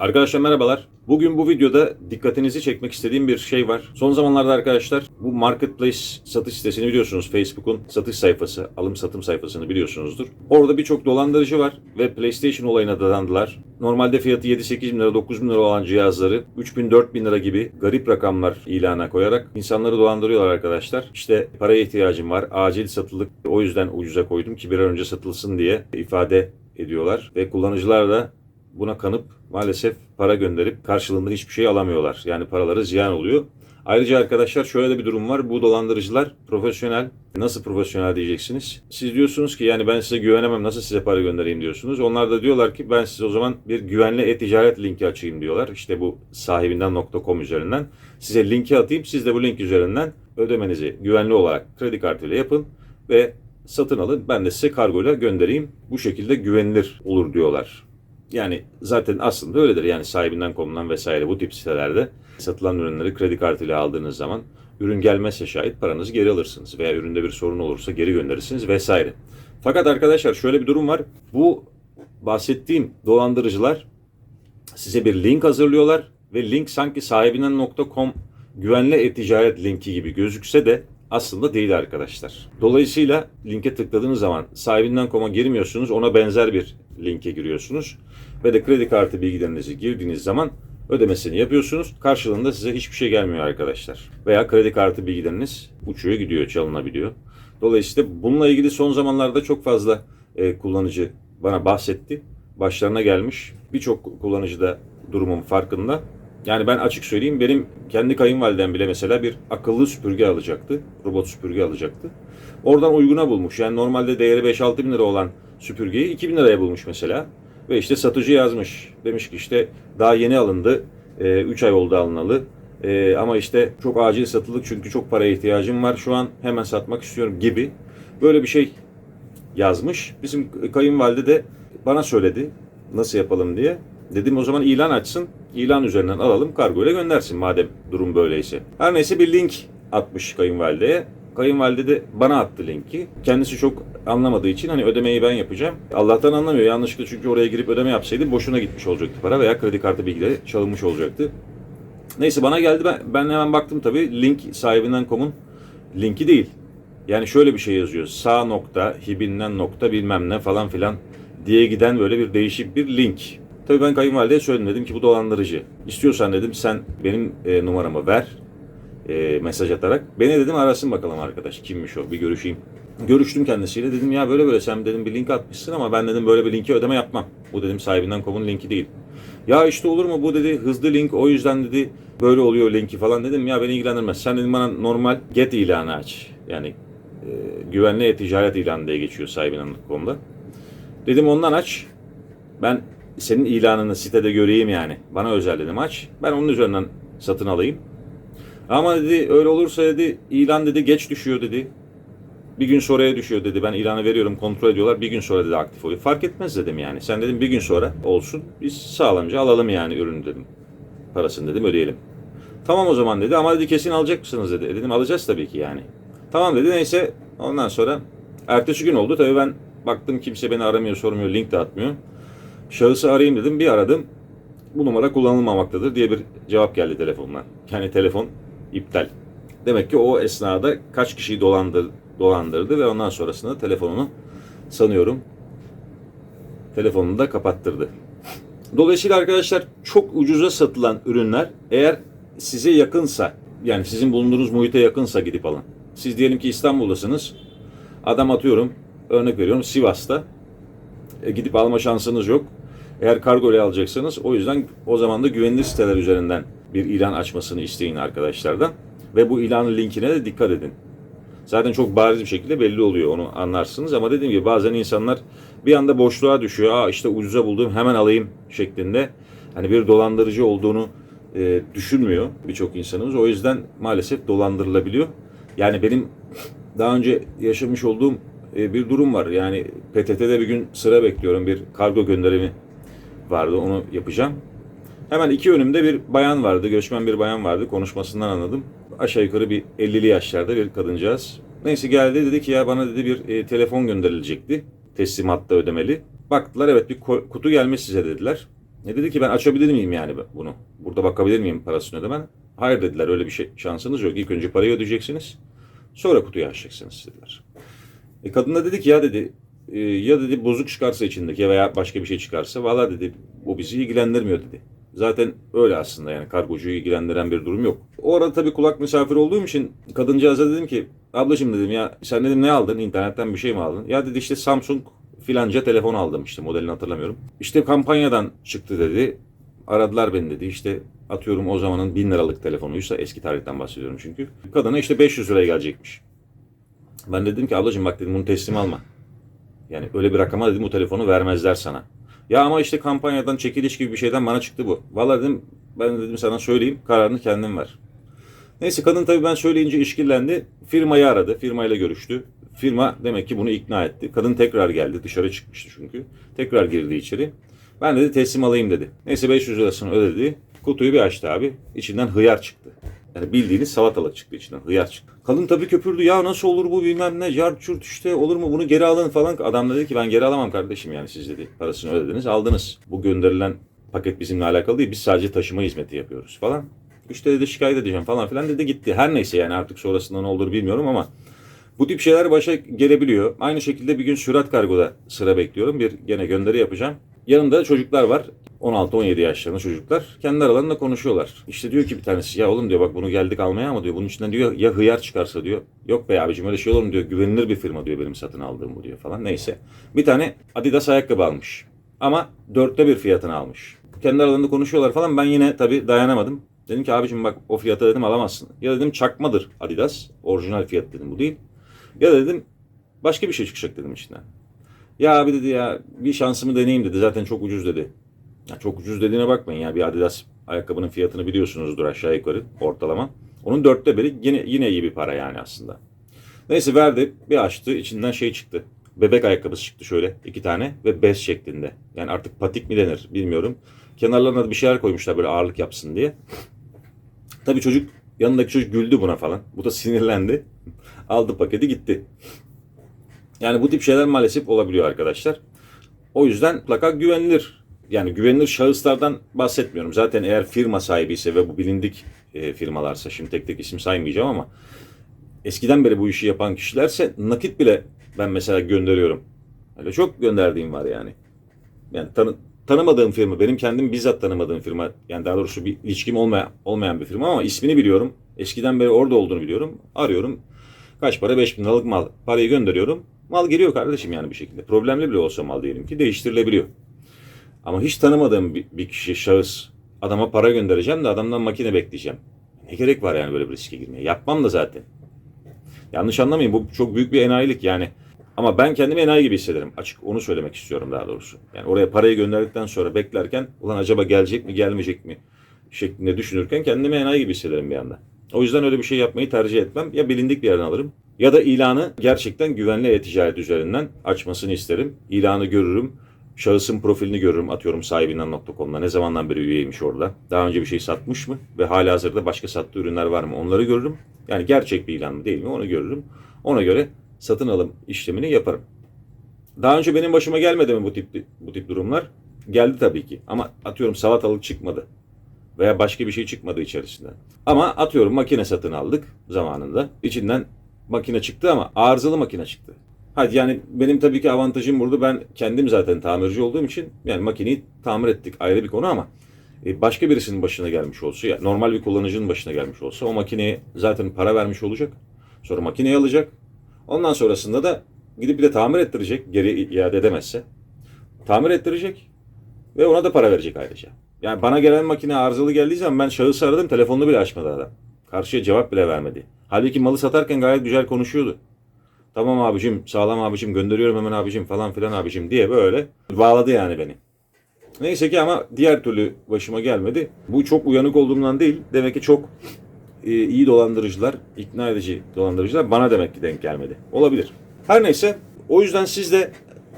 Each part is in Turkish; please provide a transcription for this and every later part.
Arkadaşlar merhabalar. Bugün bu videoda dikkatinizi çekmek istediğim bir şey var. Son zamanlarda arkadaşlar bu Marketplace satış sitesini biliyorsunuz. Facebook'un satış sayfası, alım satım sayfasını biliyorsunuzdur. Orada birçok dolandırıcı var ve PlayStation olayına dadandılar. Normalde fiyatı 7-8 bin lira, 9 bin lira olan cihazları 3 bin, 4 bin lira gibi garip rakamlar ilana koyarak insanları dolandırıyorlar arkadaşlar. İşte paraya ihtiyacım var, acil satılık o yüzden ucuza koydum ki bir an önce satılsın diye ifade ediyorlar. Ve kullanıcılar da buna kanıp maalesef para gönderip karşılığında hiçbir şey alamıyorlar. Yani paraları ziyan oluyor. Ayrıca arkadaşlar şöyle de bir durum var. Bu dolandırıcılar profesyonel. Nasıl profesyonel diyeceksiniz? Siz diyorsunuz ki yani ben size güvenemem nasıl size para göndereyim diyorsunuz. Onlar da diyorlar ki ben size o zaman bir güvenli e-ticaret linki açayım diyorlar. İşte bu sahibinden.com üzerinden. Size linki atayım. Siz de bu link üzerinden ödemenizi güvenli olarak kredi kartıyla yapın ve satın alın. Ben de size kargoyla göndereyim. Bu şekilde güvenilir olur diyorlar. Yani zaten aslında öyledir. Yani sahibinden konulan vesaire bu tip sitelerde satılan ürünleri kredi kartıyla aldığınız zaman ürün gelmezse şayet paranızı geri alırsınız veya üründe bir sorun olursa geri gönderirsiniz vesaire. Fakat arkadaşlar şöyle bir durum var. Bu bahsettiğim dolandırıcılar size bir link hazırlıyorlar ve link sanki sahibinden.com güvenli e-ticaret linki gibi gözükse de aslında değil arkadaşlar. Dolayısıyla linke tıkladığınız zaman sahibinden.com'a girmiyorsunuz, ona benzer bir linke giriyorsunuz ve de kredi kartı bilgilerinizi girdiğiniz zaman ödemesini yapıyorsunuz. Karşılığında size hiçbir şey gelmiyor arkadaşlar. Veya kredi kartı bilgileriniz uçuyor gidiyor, çalınabiliyor. Dolayısıyla bununla ilgili son zamanlarda çok fazla e, kullanıcı bana bahsetti. Başlarına gelmiş. Birçok kullanıcı da durumun farkında. Yani ben açık söyleyeyim benim kendi kayınvalidem bile mesela bir akıllı süpürge alacaktı. Robot süpürge alacaktı. Oradan uyguna bulmuş. Yani normalde değeri 5-6 bin lira olan süpürgeyi 2 bin liraya bulmuş mesela. Ve işte satıcı yazmış. Demiş ki işte daha yeni alındı. 3 ay oldu alınalı. E, ama işte çok acil satılık çünkü çok paraya ihtiyacım var şu an. Hemen satmak istiyorum gibi. Böyle bir şey yazmış. Bizim kayınvalide de bana söyledi nasıl yapalım diye. Dedim o zaman ilan açsın. İlan üzerinden alalım kargoyla göndersin madem durum böyleyse. Her neyse bir link atmış kayınvalideye. Kayınvalide de bana attı linki. Kendisi çok anlamadığı için hani ödemeyi ben yapacağım. Allah'tan anlamıyor. Yanlışlıkla çünkü oraya girip ödeme yapsaydı boşuna gitmiş olacaktı para veya kredi kartı bilgileri çalınmış olacaktı. Neyse bana geldi ben, ben hemen baktım tabii link sahibinden.com'un linki değil. Yani şöyle bir şey yazıyor. Sağ nokta, hibinden nokta bilmem ne falan filan diye giden böyle bir değişik bir link. Tabii ben kayınvalideye söyledim dedim ki bu dolandırıcı. İstiyorsan dedim sen benim e, numaramı ver e, mesaj atarak. Beni dedim arasın bakalım arkadaş kimmiş o bir görüşeyim. Görüştüm kendisiyle dedim ya böyle böyle sen dedim bir link atmışsın ama ben dedim böyle bir linki ödeme yapmam. Bu dedim sahibinden komun linki değil. Ya işte olur mu bu dedi hızlı link o yüzden dedi böyle oluyor linki falan dedim ya beni ilgilendirmez. Sen dedim bana normal get ilanı aç. Yani e, güvenli e-ticaret ilanı diye geçiyor sahibinden.com'da. Dedim ondan aç. Ben senin ilanını sitede göreyim yani. Bana özel dedim aç. Ben onun üzerinden satın alayım. Ama dedi öyle olursa dedi ilan dedi geç düşüyor dedi. Bir gün sonraya düşüyor dedi. Ben ilanı veriyorum kontrol ediyorlar. Bir gün sonra dedi aktif oluyor. Fark etmez dedim yani. Sen dedim bir gün sonra olsun. Biz sağlamca alalım yani ürünü dedim. Parasını dedim ödeyelim. Tamam o zaman dedi ama dedi kesin alacak mısınız dedi. E dedim alacağız tabii ki yani. Tamam dedi neyse ondan sonra ertesi gün oldu. Tabii ben baktım kimse beni aramıyor sormuyor link de atmıyor. Şahısı arayayım dedim bir aradım. Bu numara kullanılmamaktadır diye bir cevap geldi telefondan. Yani telefon iptal. Demek ki o esnada kaç kişiyi dolandır, dolandırdı ve ondan sonrasında telefonunu sanıyorum telefonunu da kapattırdı. Dolayısıyla arkadaşlar çok ucuza satılan ürünler eğer size yakınsa yani sizin bulunduğunuz muhite yakınsa gidip alın. Siz diyelim ki İstanbul'dasınız. Adam atıyorum örnek veriyorum Sivas'ta. E, gidip alma şansınız yok. Eğer kargo ile alacaksanız o yüzden o zaman da güvenilir siteler üzerinden bir ilan açmasını isteyin arkadaşlardan. Ve bu ilanın linkine de dikkat edin. Zaten çok bariz bir şekilde belli oluyor onu anlarsınız ama dediğim gibi bazen insanlar bir anda boşluğa düşüyor. Aa işte ucuza buldum hemen alayım şeklinde. Hani bir dolandırıcı olduğunu e, düşünmüyor birçok insanımız. O yüzden maalesef dolandırılabiliyor. Yani benim daha önce yaşamış olduğum e, bir durum var. Yani PTT'de bir gün sıra bekliyorum. Bir kargo gönderimi vardı. Onu yapacağım. Hemen iki önümde bir bayan vardı. Göçmen bir bayan vardı. Konuşmasından anladım. Aşağı yukarı bir 50'li yaşlarda bir kadıncağız. Neyse geldi dedi ki ya bana dedi bir e, telefon gönderilecekti. Teslimatta ödemeli. Baktılar evet bir kutu gelmiş size dediler. Ne dedi ki ben açabilir miyim yani bunu? Burada bakabilir miyim parasını ödemen? Hayır dediler öyle bir şey şansınız yok. İlk önce parayı ödeyeceksiniz. Sonra kutuyu açacaksınız dediler. E kadın da dedi ki ya dedi e, ya dedi bozuk çıkarsa içindeki veya başka bir şey çıkarsa valla dedi bu bizi ilgilendirmiyor dedi. Zaten öyle aslında yani kargocuyu ilgilendiren bir durum yok. O arada tabii kulak misafiri olduğum için kadıncağıza dedim ki ablacığım dedim ya sen dedim ne aldın internetten bir şey mi aldın? Ya dedi işte Samsung filanca telefon aldım işte modelini hatırlamıyorum. İşte kampanyadan çıktı dedi. Aradılar beni dedi işte atıyorum o zamanın 1000 liralık telefonuysa eski tarihten bahsediyorum çünkü. Kadına işte 500 liraya gelecekmiş. Ben dedim ki ablacığım bak dedim bunu teslim alma. Yani öyle bir rakama dedim bu telefonu vermezler sana. Ya ama işte kampanyadan çekiliş gibi bir şeyden bana çıktı bu. Vallahi dedim ben dedim sana söyleyeyim kararını kendin ver. Neyse kadın tabii ben söyleyince işkillendi. Firmayı aradı. Firmayla görüştü. Firma demek ki bunu ikna etti. Kadın tekrar geldi. Dışarı çıkmıştı çünkü. Tekrar girdi içeri. Ben dedi teslim alayım dedi. Neyse 500 lirasını ödedi. Kutuyu bir açtı abi. İçinden hıyar çıktı. Yani bildiğiniz salatalık çıktı içinden. Hıyar çıktı. Kadın tabii köpürdü. Ya nasıl olur bu bilmem ne. Car çurt işte olur mu bunu geri alın falan. Adam dedi ki ben geri alamam kardeşim yani siz dedi. Parasını ödediniz aldınız. Bu gönderilen paket bizimle alakalı değil. Biz sadece taşıma hizmeti yapıyoruz falan. İşte dedi şikayet edeceğim falan filan dedi gitti. Her neyse yani artık sonrasında ne olur bilmiyorum ama bu tip şeyler başa gelebiliyor. Aynı şekilde bir gün sürat kargoda sıra bekliyorum. Bir gene gönderi yapacağım. Yanımda çocuklar var. 16-17 yaşlarında çocuklar. Kendi aralarında konuşuyorlar. İşte diyor ki bir tanesi ya oğlum diyor bak bunu geldik almaya ama diyor bunun içinden diyor ya hıyar çıkarsa diyor. Yok be abicim öyle şey olur mu diyor. Güvenilir bir firma diyor benim satın aldığım bu diyor falan. Neyse. Bir tane Adidas ayakkabı almış. Ama dörtte bir fiyatını almış. Kendi aralarında konuşuyorlar falan. Ben yine tabii dayanamadım. Dedim ki abicim bak o fiyata dedim alamazsın. Ya dedim çakmadır Adidas. Orijinal fiyat dedim bu değil. Ya da dedim başka bir şey çıkacak dedim içinden. Ya abi dedi ya bir şansımı deneyeyim dedi. Zaten çok ucuz dedi. Ya çok ucuz dediğine bakmayın ya. Bir Adidas ayakkabının fiyatını biliyorsunuzdur aşağı yukarı ortalama. Onun dörtte biri yine, yine iyi bir para yani aslında. Neyse verdi. Bir açtı. içinden şey çıktı. Bebek ayakkabısı çıktı şöyle iki tane ve bez şeklinde. Yani artık patik mi denir bilmiyorum. Kenarlarına da bir şeyler koymuşlar böyle ağırlık yapsın diye. Tabii çocuk yanındaki çocuk güldü buna falan. Bu da sinirlendi. Aldı paketi gitti. Yani bu tip şeyler maalesef olabiliyor arkadaşlar. O yüzden mutlaka güvenilir. Yani güvenilir şahıslardan bahsetmiyorum. Zaten eğer firma sahibi ise ve bu bilindik e, firmalarsa şimdi tek tek isim saymayacağım ama eskiden beri bu işi yapan kişilerse nakit bile ben mesela gönderiyorum. Öyle çok gönderdiğim var yani. Yani tanı, tanımadığım firma, benim kendim bizzat tanımadığım firma, yani daha doğrusu bir ilişkim olmayan, olmayan bir firma ama ismini biliyorum. Eskiden beri orada olduğunu biliyorum. Arıyorum. Kaç para? 5000 liralık mal. Parayı gönderiyorum. Mal geliyor kardeşim yani bir şekilde. Problemli bile olsa mal diyelim ki değiştirilebiliyor. Ama hiç tanımadığım bir, bir kişi, şahıs adama para göndereceğim de adamdan makine bekleyeceğim. Ne gerek var yani böyle bir riske girmeye? Yapmam da zaten. Yanlış anlamayın bu çok büyük bir enayilik yani. Ama ben kendimi enayi gibi hissederim. Açık onu söylemek istiyorum daha doğrusu. Yani oraya parayı gönderdikten sonra beklerken ulan acaba gelecek mi gelmeyecek mi şeklinde düşünürken kendimi enayi gibi hissederim bir anda. O yüzden öyle bir şey yapmayı tercih etmem. Ya bilindik bir yerden alırım ya da ilanı gerçekten güvenli e-ticaret üzerinden açmasını isterim. İlanı görürüm. Şahısın profilini görürüm. Atıyorum sahibinden.com'da ne zamandan beri üyeymiş orada. Daha önce bir şey satmış mı? Ve hala hazırda başka sattığı ürünler var mı? Onları görürüm. Yani gerçek bir ilan mı değil mi? Onu görürüm. Ona göre satın alım işlemini yaparım. Daha önce benim başıma gelmedi mi bu tip bu tip durumlar? Geldi tabii ki. Ama atıyorum salatalık çıkmadı. Veya başka bir şey çıkmadı içerisinden. Ama atıyorum makine satın aldık zamanında. İçinden makine çıktı ama arızalı makine çıktı. Hadi yani benim tabii ki avantajım burada ben kendim zaten tamirci olduğum için yani makineyi tamir ettik ayrı bir konu ama e, başka birisinin başına gelmiş olsa ya normal bir kullanıcının başına gelmiş olsa o makineye zaten para vermiş olacak. Sonra makineyi alacak. Ondan sonrasında da gidip bir de tamir ettirecek geri iade edemezse. Tamir ettirecek ve ona da para verecek ayrıca. Yani bana gelen makine arızalı geldiği zaman ben şahısı aradım telefonunu bile açmadı adam. Karşıya cevap bile vermedi. Halbuki malı satarken gayet güzel konuşuyordu. Tamam abicim, sağlam abicim, gönderiyorum hemen abicim falan filan abicim diye böyle bağladı yani beni. Neyse ki ama diğer türlü başıma gelmedi. Bu çok uyanık olduğumdan değil. Demek ki çok e, iyi dolandırıcılar, ikna edici dolandırıcılar bana demek ki denk gelmedi. Olabilir. Her neyse o yüzden siz de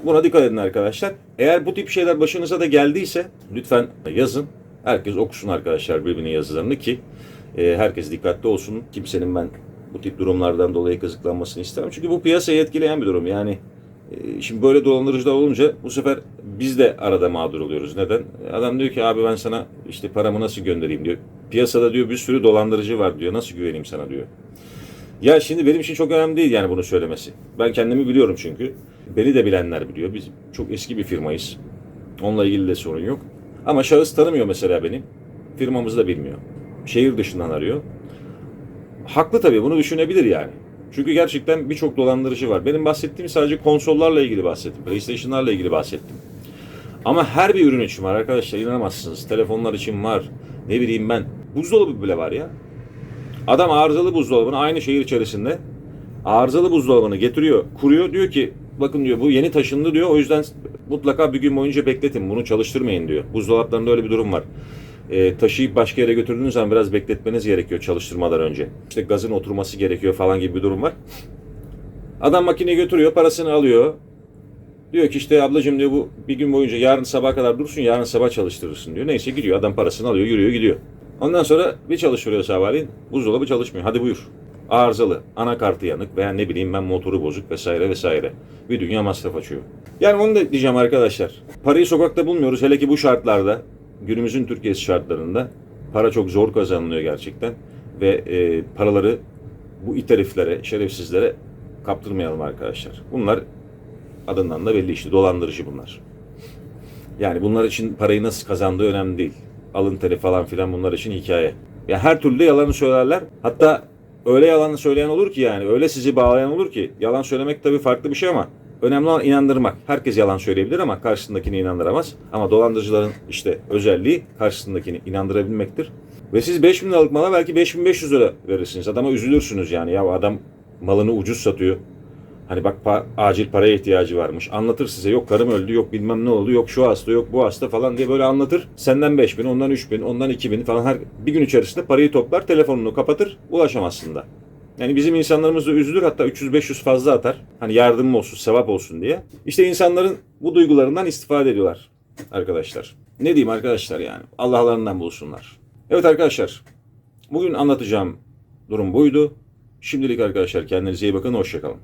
buna dikkat edin arkadaşlar. Eğer bu tip şeyler başınıza da geldiyse lütfen yazın. Herkes okusun arkadaşlar birbirinin yazılarını ki e, herkes dikkatli olsun. Kimsenin ben bu tip durumlardan dolayı kazıklanmasını istemem. Çünkü bu piyasayı etkileyen bir durum. Yani E, Şimdi böyle dolandırıcılar olunca bu sefer biz de arada mağdur oluyoruz. Neden? Adam diyor ki abi ben sana işte paramı nasıl göndereyim diyor. Piyasada diyor bir sürü dolandırıcı var diyor. Nasıl güveneyim sana diyor. Ya şimdi benim için çok önemli değil yani bunu söylemesi. Ben kendimi biliyorum çünkü. Beni de bilenler biliyor. Biz çok eski bir firmayız. Onunla ilgili de sorun yok. Ama şahıs tanımıyor mesela beni. Firmamızı da bilmiyor. Şehir dışından arıyor. Haklı tabii bunu düşünebilir yani. Çünkü gerçekten birçok dolandırıcı var. Benim bahsettiğim sadece konsollarla ilgili bahsettim. PlayStation'larla ilgili bahsettim. Ama her bir ürün için var arkadaşlar inanamazsınız. Telefonlar için var. Ne bileyim ben. Buzdolabı bile var ya. Adam arızalı buzdolabını aynı şehir içerisinde arızalı buzdolabını getiriyor, kuruyor. Diyor ki bakın diyor bu yeni taşındı diyor. O yüzden mutlaka bir gün boyunca bekletin. Bunu çalıştırmayın diyor. Buzdolaplarında öyle bir durum var. Ee, taşıyıp başka yere götürdüğünüz zaman biraz bekletmeniz gerekiyor çalıştırmadan önce. İşte gazın oturması gerekiyor falan gibi bir durum var. Adam makineyi götürüyor, parasını alıyor. Diyor ki işte ablacığım diyor bu bir gün boyunca yarın sabah kadar dursun, yarın sabah çalıştırırsın diyor. Neyse gidiyor adam parasını alıyor, yürüyor gidiyor. Ondan sonra bir çalıştırıyor sabahleyin, buzdolabı çalışmıyor. Hadi buyur. Arızalı, anakartı yanık veya ne bileyim ben motoru bozuk vesaire vesaire. Bir dünya masraf açıyor. Yani onu da diyeceğim arkadaşlar. Parayı sokakta bulmuyoruz hele ki bu şartlarda. Günümüzün Türkiye'si şartlarında. Para çok zor kazanılıyor gerçekten. Ve e, paraları bu it heriflere, şerefsizlere kaptırmayalım arkadaşlar. Bunlar adından da belli işte dolandırıcı bunlar. Yani bunlar için parayı nasıl kazandığı önemli değil. Alın teri falan filan bunlar için hikaye. Ya her türlü yalanı söylerler. Hatta öyle yalanı söyleyen olur ki yani öyle sizi bağlayan olur ki yalan söylemek tabii farklı bir şey ama önemli olan inandırmak. Herkes yalan söyleyebilir ama karşısındakini inandıramaz. Ama dolandırıcıların işte özelliği karşısındakini inandırabilmektir. Ve siz 5000 liralık mala belki 5500 lira verirsiniz. Adama üzülürsünüz yani. Ya adam malını ucuz satıyor. Hani bak pa- acil paraya ihtiyacı varmış. Anlatır size yok karım öldü yok bilmem ne oldu yok şu hasta yok bu hasta falan diye böyle anlatır. Senden 5000 ondan 3000 ondan 2000 falan her bir gün içerisinde parayı toplar telefonunu kapatır ulaşamazsın da. Yani bizim insanlarımız da üzülür hatta 300-500 fazla atar. Hani yardım olsun, sevap olsun diye. İşte insanların bu duygularından istifade ediyorlar arkadaşlar. Ne diyeyim arkadaşlar yani? Allah'larından bulsunlar. Evet arkadaşlar. Bugün anlatacağım durum buydu. Şimdilik arkadaşlar kendinize iyi bakın. Hoşçakalın.